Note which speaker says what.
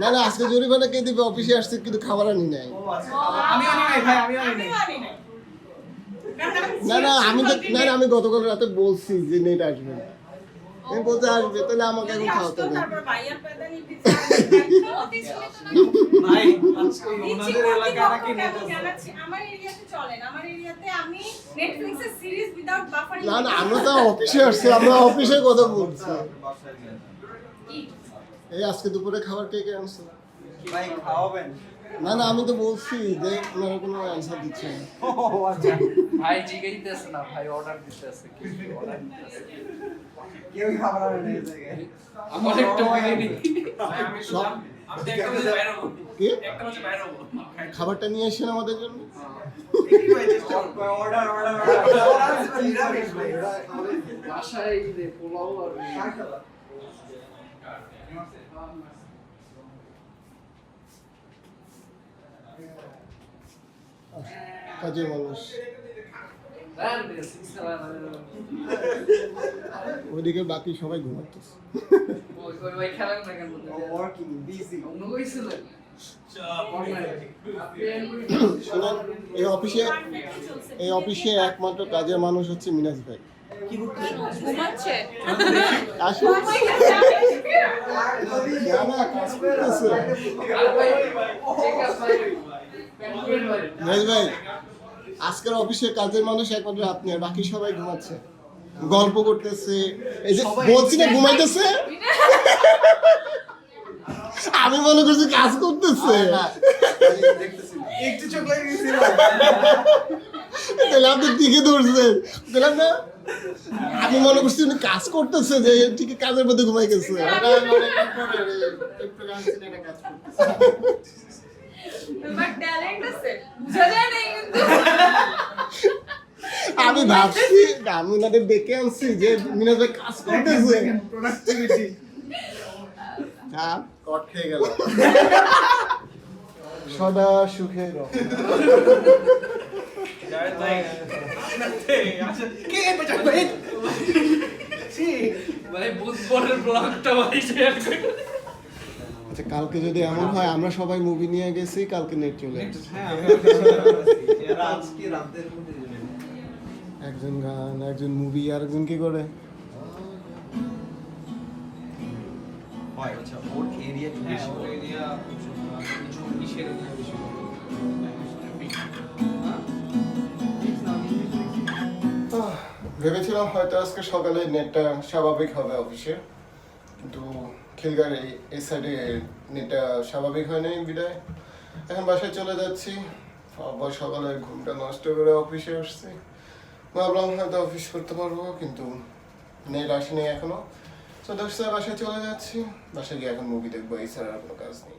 Speaker 1: না না আজকে জরিমানা কে দিবে? অফিসে আসছে কিন্তু খাবার আনি নাই।
Speaker 2: আমি আনি নাই ভাই আমি আনি নাই।
Speaker 3: আমিও আনি নাই। কারণ আমি
Speaker 1: না না আমি তো না না আমি গতকাল রাতে বলছি যে নেট আসবে আমি বলতে আসবে তাহলে আমাকে এখন খাওয়াতে হবে
Speaker 3: তারপর ভাইয়ার পেদানি বিচার
Speaker 2: ভাই ওনাদের এলাকা নাকি নেট আছে।
Speaker 3: আমার এরিয়াতে চলেন আমার এরিয়াতে আমি নেটফ্লিক্সের সিরিজ উইদাউট বাফারিং
Speaker 1: না না আমরা তো অফিসে আসছি আমরা অফিসে কথা বলছি। এই আজকে দুপুরে খাবার কে কে আনছে?
Speaker 2: ভাই খাওয়াবেন?
Speaker 1: না না আমি তো বলছি যে ওনারা কোনো অ্যান্সার দিচ্ছে না।
Speaker 2: ও আচ্ছা।
Speaker 4: ভাই জিগাইতেছে না ভাই অর্ডার অর্ডার দিতেছে।
Speaker 2: কেউ খাবার আনে নাই এই জায়গায়।
Speaker 4: আমার একটা বিরিয়ানি
Speaker 1: সব
Speaker 5: আমি একটা বাজে বাইরে হব।
Speaker 1: কি?
Speaker 5: একটা বাজে বাইরে হব।
Speaker 1: খাবারটা নিয়ে আসেন আমাদের জন্য?
Speaker 2: অর্ডার অর্ডার অর্ডার
Speaker 4: বাসায় পোলাও আর
Speaker 1: কাজের মানুষ ওইদিকে বাকি সবাই ঘুমাতেছে
Speaker 4: ওই ওই ওই খেলেন না কেন
Speaker 2: ওয়ার্কিং বিজি
Speaker 4: অন্য কইছিলেন
Speaker 1: শোনেন এই অফিসে এই অফিসে একমাত্র কাজের মানুষ হচ্ছে মিনাজ ভাই।
Speaker 3: ঘুমাচ্ছে।
Speaker 1: আসুন। ভাই আজকের অফিসে কাজের মানুষ একমাত্র আপনি আর বাকি সবাই ঘুমাচ্ছে। গল্প করতেছে এই যে বলছি না ঘুমাইতেছে? আমি মনে করছি কাজ করতেছে।
Speaker 2: একটু চোখ লেগে গেছিল
Speaker 1: তাহলে আপনি দিকে ধরছেন। বললাম না আমি মনে করছি উনি কাজ করতেছে যে ঠিক কাজের মধ্যে ঘুমাই গেছে।
Speaker 3: বাট ট্যালেন্ট আছে বুঝা যায় না কিন্তু।
Speaker 1: আমি ভাবছি আমি ওনাদের দেখে আনছি যে মিনাজ ভাই কাজ করতেছে।
Speaker 2: প্রোডাক্টিভিটি
Speaker 1: হ্যাঁ কট খেয়ে গেল। সদা সুখে রহ
Speaker 4: ব্লগটা ভাই শেয়ার করে
Speaker 1: আচ্ছা কালকে যদি এমন হয় আমরা সবাই মুভি নিয়ে গেছি কালকে নেট চলে
Speaker 2: হ্যাঁ
Speaker 1: একজন গান একজন মুভি আর একজন কি করে?
Speaker 2: হয় আচ্ছা ওর এরিয়া
Speaker 5: হ্যাঁ ওর এরিয়া কিছু কিসের বেশি
Speaker 1: ভেবেছিলাম হয়তো আজকে সকালে নেটটা স্বাভাবিক হবে অফিসে, কিন্তু খিলগার এই এই সাইডে নেটটা স্বাভাবিক হয় নাই বিদায়। এখন বাসায় চলে যাচ্ছি। আবার সকালে ঘুমটা নষ্ট করে অফিসে আসছি। ভাবলাম হয়তো অফিস করতে পারব, কিন্তু নেট আসেনি এখনও। তো দশটা বাসায় চলে যাচ্ছি। বাসায় গিয়ে এখন মুভি দেখব, এই ছাড়া আর কোনো কাজ নেই।